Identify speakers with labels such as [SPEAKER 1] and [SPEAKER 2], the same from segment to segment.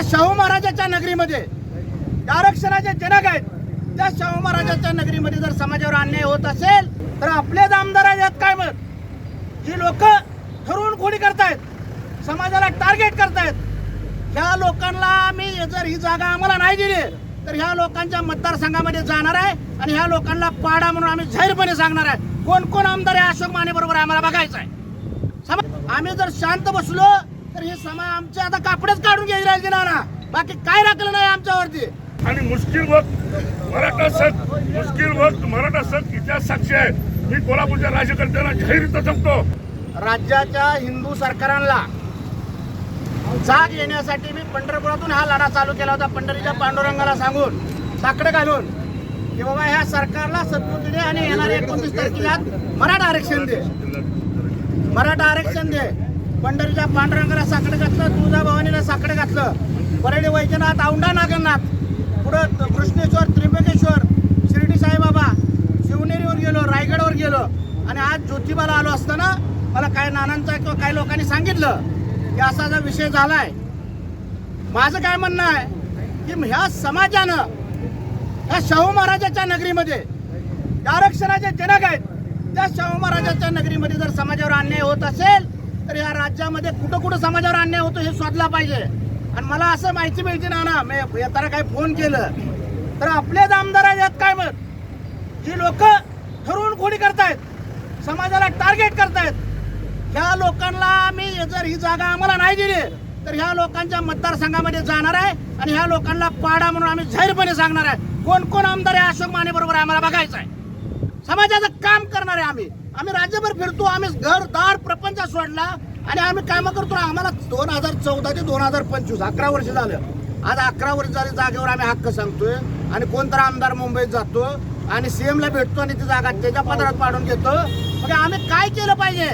[SPEAKER 1] त्या शाहू महाराजाच्या नगरीमध्ये त्या आरक्षणाचे जनक आहेत. त्या शाहू महाराजाच्या नगरीमध्ये जर समाजावर अन्याय होत असेल तर आपलेच आमदार आहेत काय मत? ही लोक ठरवून खोडी करतायत? समाजाला टार्गेट करतायत. ह्या लोकांना आम्ही जर ही जागा आम्हाला नाही दिली तर ह्या लोकांच्या मतदारसंघामध्ये जाणार आहे आणि ह्या लोकांना पाडा म्हणून आम्ही जाहीरपणे सांगणार आहे. कोण कोण आमदार आहे अशोक माने बरोबर आम्हाला बघायचं आहे. आम्ही जर शांत बसलो तर हे समा आमचे आता कापडच काढून घ्यायला राहिले ना बाकी काय राखलं नाही आमच्यावरती.
[SPEAKER 2] आणि मुश्किल वक्त मराठा सण मुश्किल वक्त मराठा सण इतिहास साक्षी आहे मी कोल्हापूरच्या राज्यकर्त्यांना जाहीर सांगतो
[SPEAKER 1] राज्याच्या हिंदू सरकारांना जाग येण्यासाठी मी पंढरपुरातून हा लढा चालू केला होता पंढरीच्या पांडुरंगाला सांगून साकडे घालून की बाबा ह्या सरकारला सद्बुद्धी दे आणि येणाऱ्या एकोणतीस तारखेला मराठा आरक्षण दे. मराठा आरक्षण दे. पंढरीच्या पांडुरंगाला साकडे घातलं तुळजाभवानीला साकडे घातलं. परळी वैजनाथ औंढा नागनाथ पुढं कृष्णेश्वर त्र्यंबकेश्वर शिर्डी साईबाबा. शिवनेरीवर गेलो रायगडवर गेलो. आणि आज ज्योतिबाला आलो असताना मला काय नानांचा किंवा काही लोकांनी सांगितलं की असा जो विषय झालाय. माझं काय म्हणणं आहे की ह्या समाजानं ह्या शाहू महाराजाच्या नगरीमध्ये त्या आरक्षणाचे जनक आहेत. त्या शाहू महाराजाच्या नगरीमध्ये जर समाजावर अन्याय होत असेल तर या राज्यामध्ये कुठं कुठं समाजावर अन्याय होतो हे शोधला पाहिजे. आणि मला असं माहिती मिळते ना ना मी येताना काही फोन केलं. तर आपलेच आमदार आहेत काय मत? ही लोक ठरवून खोडी करतायत? समाजाला टार्गेट करतायत. ह्या लोकांना आम्ही जर ही जागा आम्हाला नाही दिली तर ह्या लोकांच्या मतदारसंघामध्ये जाणार आहे आणि ह्या लोकांना पाडा म्हणून आम्ही जाहीरपणे सांगणार आहे. कोण कोण आमदार आहे अशोक माने बरोबर आम्हाला बघायचं आहे. समाजाचं काम करणार आहे आम्ही. आम्ही राज्यभर फिरतो आम्ही घर दार प्रपंच सोडला आणि आम्ही काम करतो. आम्हाला दोन हजार चौदा ते दोन हजार पंचवीस अकरा वर्ष झालं. आज अकरा वर्ष झाले जागेवर आम्ही हक्क सांगतोय आणि कोणता आमदार मुंबईत जातो आणि सीएम ला भेटतो आणि ती जागा त्याच्या पदरात पाडून घेतो. मग आम्ही काय केलं पाहिजे?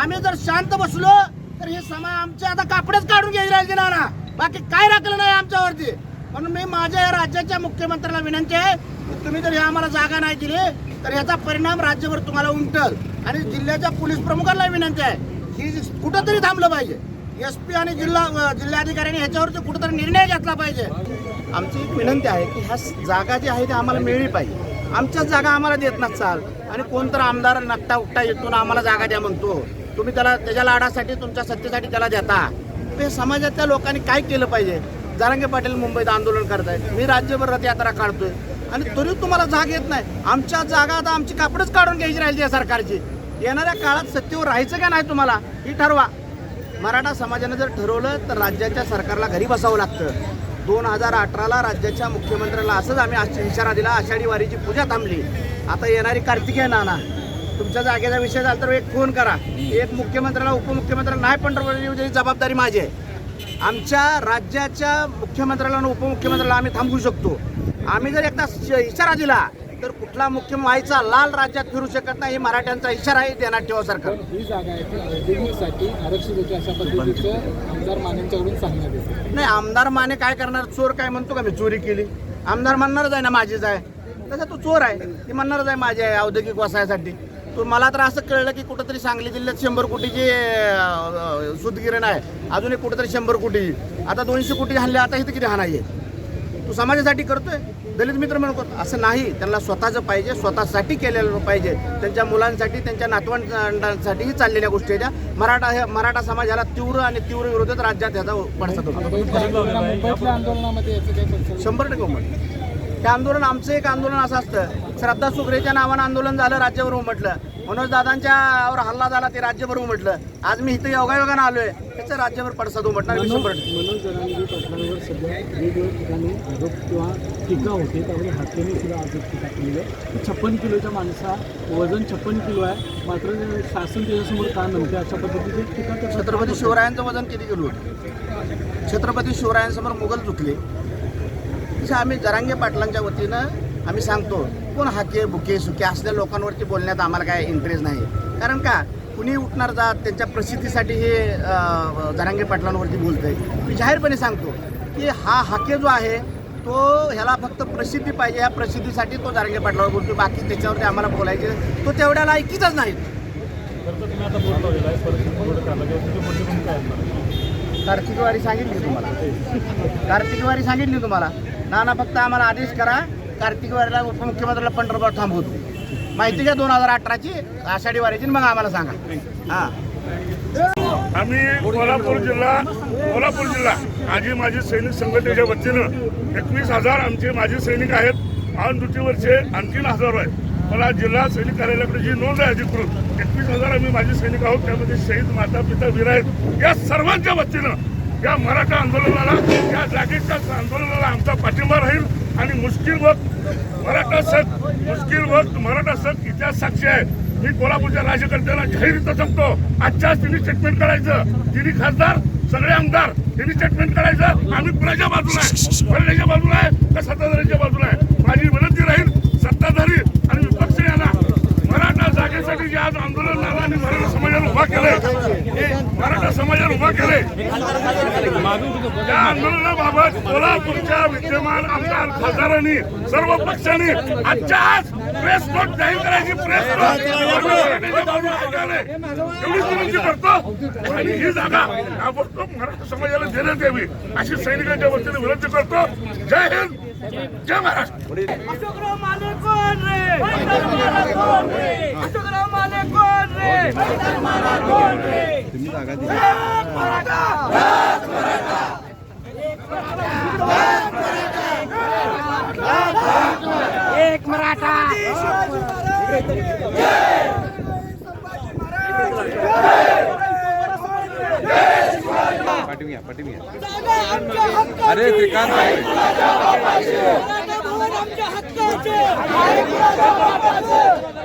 [SPEAKER 1] आम्ही जर शांत बसलो तर हे समा आमचे आता कापडेच काढून घ्यायला राहिले ना बाकी काय राखलं नाही आमच्यावरती? म्हणून मी माझ्या या राज्याच्या मुख्यमंत्र्याला विनंती आहे की तुम्ही जर ह्या आम्हाला जागा नाही दिली तर याचा परिणाम राज्यभर तुम्हाला उमटल. आणि जिल्ह्याच्या पोलीस प्रमुखांना विनंती आहे ही कुठंतरी थांबलं पाहिजे. एस पी आणि जिल्हा जिल्हाधिकाऱ्यांनी ह्याच्यावरती कुठंतरी निर्णय घेतला पाहिजे. आमची एक विनंती आहे की ह्या जागा जी आहे ती आम्हाला मिळली पाहिजे. आमच्याच जागा आम्हाला देत नसाल आणि कोणतर आमदार नट्टा उकटा येतून आम्हाला जागा द्या म्हणतो. तुम्ही त्याला त्याच्या लाडासाठी तुमच्या सत्तेसाठी त्याला देता. ते समाजातल्या लोकांनी काय केलं पाहिजे? जारांगे पाटील मुंबईत आंदोलन करत आहेत मी राज्यभर रथयात्रा काढतोय. आणि तरी तुम्हाला जाग येत नाही. आमच्या जागा आता आमची कापडच काढून घ्यायची राहिली या सरकारची. येणाऱ्या काळात सत्तेवर राहायचं का नाही तुम्हाला? ही ठरवा. मराठा समाजाने जर ठरवलं तर राज्याच्या सरकारला घरी बसावं लागतं. दोन हजार अठराला राज्याच्या मुख्यमंत्र्याला असंच आम्ही इशारा दिला आषाढी वारीची पूजा थांबली. आता येणारी कार्तिकी नाना तुमच्या जागेचा विषय झाला तर एक फोन करा. एक मुख्यमंत्र्याला उपमुख्यमंत्र्याला नाही पंढरपूर जबाबदारी माझी आहे. आमच्या राज्याच्या मुख्यमंत्र्याला आणि उपमुख्यमंत्र्याला आम्ही थांबवू शकतो. आम्ही जर एकदा इशारा दिला तर कुठला मुख्य व्हायचा लाल राज्यात फिरू शकत नाही हे मराठ्यांचा इशारा आहे देण्यात ठेवा सरकार.
[SPEAKER 3] पण ही जागा आहे ती औद्योगिकसाठी आरक्षित होती अशा पद्धतीचं आमदार मानेंच्याकडून सांगण्यात येते.
[SPEAKER 1] नाही आमदार माने काय करणार? चोर काय म्हणतो का? मी चोरी केली. आमदार म्हणणारच आहे ना माझीच आहे. तसं तो चोर आहे. ती म्हणणारच आहे माझी आहे औद्योगिक वसायासाठी. तो मला तर असं कळलं की कुठंतरी सांगली जिल्ह्यात शंभर कोटीची अं, सुतगिरण आहे. अजून एक कुठंतरी शंभर कोटी. आता दोनशे कोटी हल्ले आता इथं किती हाणाई आहे तू समाजासाठी करतोय? दलित मित्र म्हणून करतो असं नाही. त्यांना स्वतःचं पाहिजे स्वतःसाठी केलेलं पाहिजे. त्यांच्या मुलांसाठी त्यांच्या नातवंडांसाठीही चाललेल्या गोष्टी आहेत त्या. मराठा हे मराठा समाज ह्याला तीव्र आणि तीव्र विरोधात राज्यात ह्याचा पडसाद होतो.
[SPEAKER 3] याचं
[SPEAKER 1] शंभर टक्के हे आंदोलन आमचं एक आंदोलन असं असतं. श्रद्धा सुगरेच्या नावानं आंदोलन झालं राज्यभर उमटलं. मनोज दादांच्यावर हल्ला झाला ते राज्यभर उमटलं. आज मी इथं योगायोगानं आलोय. त्याचं राज्यभर पडसाद उमटणार शंभर
[SPEAKER 3] मनोज जरांगे पाटलांवर सध्या वेगवेगळ्या ठिकाणी आरोप किंवा टीका होते त्यामध्ये सुद्धा आरोप टीका केलेली आहे. छप्पन किलोच्या माणसा वजन छप्पन किलो आहे. मात्र शासन त्याच्यासमोर का नव्हते? अशा पद्धतीची टीका.
[SPEAKER 1] छत्रपती शिवरायांचं वजन किती किलो होतं? छत्रपती शिवरायांसमोर मुघल चुकले तसं आम्ही जरांगे पाटलांच्या वतीनं आम्ही सांगतो कोण हाके बुके सुके असल्या लोकांवरती बोलण्यात आम्हाला काय इंटरेस्ट नाही. कारण का कुणी उठणार जात त्यांच्या प्रसिद्धीसाठी हे जरांगे पाटलांवरती बोलतंय. मी जाहीरपणे सांगतो की हा हाके जो आहे तो ह्याला फक्त प्रसिद्धी पाहिजे ह्या प्रसिद्धीसाठी तो जरांगे पाटलावर बोलतो बाकी त्याच्यावरती आम्हाला बोलायचे तो तेवढ्या लायकीचाच नाही. कार्तिक वारी सांगितली तुम्हाला. कार्तिकवारी सांगितली तुम्हाला. नाना फक्त आम्हाला आदेश करा कार्तिक वारीला उपमुख्यमंत्र्याला पंढरपूर थांबवतो. माहिती घ्या दोन हजार अठराची आषाढी वारीची मग आम्हाला सांगा. हा.
[SPEAKER 2] आम्ही कोल्हापूर जिल्हा कोल्हापूर जिल्हा माझी सैनिक संघटनेच्या वतीनं एकवीस हजार आमचे माजी सैनिक आहेत. ऑन ड्युटीवरचे आणखीन हजारो आहेत. मला जिल्हा सैनिक कार्यालयाकडे जी नोंद आहे अधिकृत एकवीस हजार आम्ही माजी सैनिक आहोत. त्यामध्ये शहीद माता पिता वीर आहेत. या सर्वांच्या वतीनं या मराठा आंदोलनाला या जागेच्या आंदोलनाला आमचा पाठिंबा राहील आणि मुश्किल वक्त मराठा सत मुश्किल वक्त मराठा सत इतिहास साक्षी आहे मी कोल्हापूरच्या राज्यकर्त्यांना जाहीर इथं सांगतो आजच्याच त्यांनी स्टेटमेंट करायचं तिन्ही खासदार सगळे आमदार त्यांनी स्टेटमेंट करायचं आम्ही प्रजा बाजूला आहे प्रजेच्या बाजूला आहे का सत्ताधाऱ्यांच्या बाजूला आहे माझी विनंती राहील सत्ताधारी आणि विपक्ष यांना मराठा जागेसाठी जे आज आंदोलन झालं आणि मराठा समाजाला उभा केलंय मराठा समाजाला उभा केलंय त्या आंदोलनाबाबत कोल्हापूरच्या विद्यमान आमदार खासदारांनी सर्व पक्षांनी आजच्या आज प्रेस नोट जाहीर करायची प्रेस एवढीच विनंती करतो. आणि ही जागा ताबडतोब मराठा समाजाला देण्यात यावी अशी सैनिकांच्या वतीने विनंती करतो. जय हिंद. जय महाराष्ट्र.
[SPEAKER 4] अशोकराव माने कोण रे अशोकराव माने कोण रे एक मराठा एक मराठा
[SPEAKER 5] अरे श्रीकांत
[SPEAKER 4] आमच्या हक्काचे अशोकराव माने कोण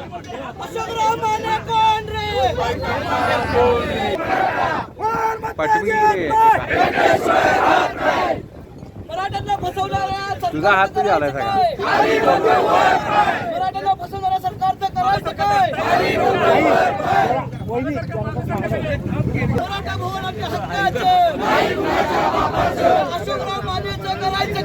[SPEAKER 5] तुझा हात तुझ्या आलाय सगळा.
[SPEAKER 4] सरकारचं करायचं काय मराठा भवन आमच्या हक्काचं अशोकराव मानेचं करायचं काय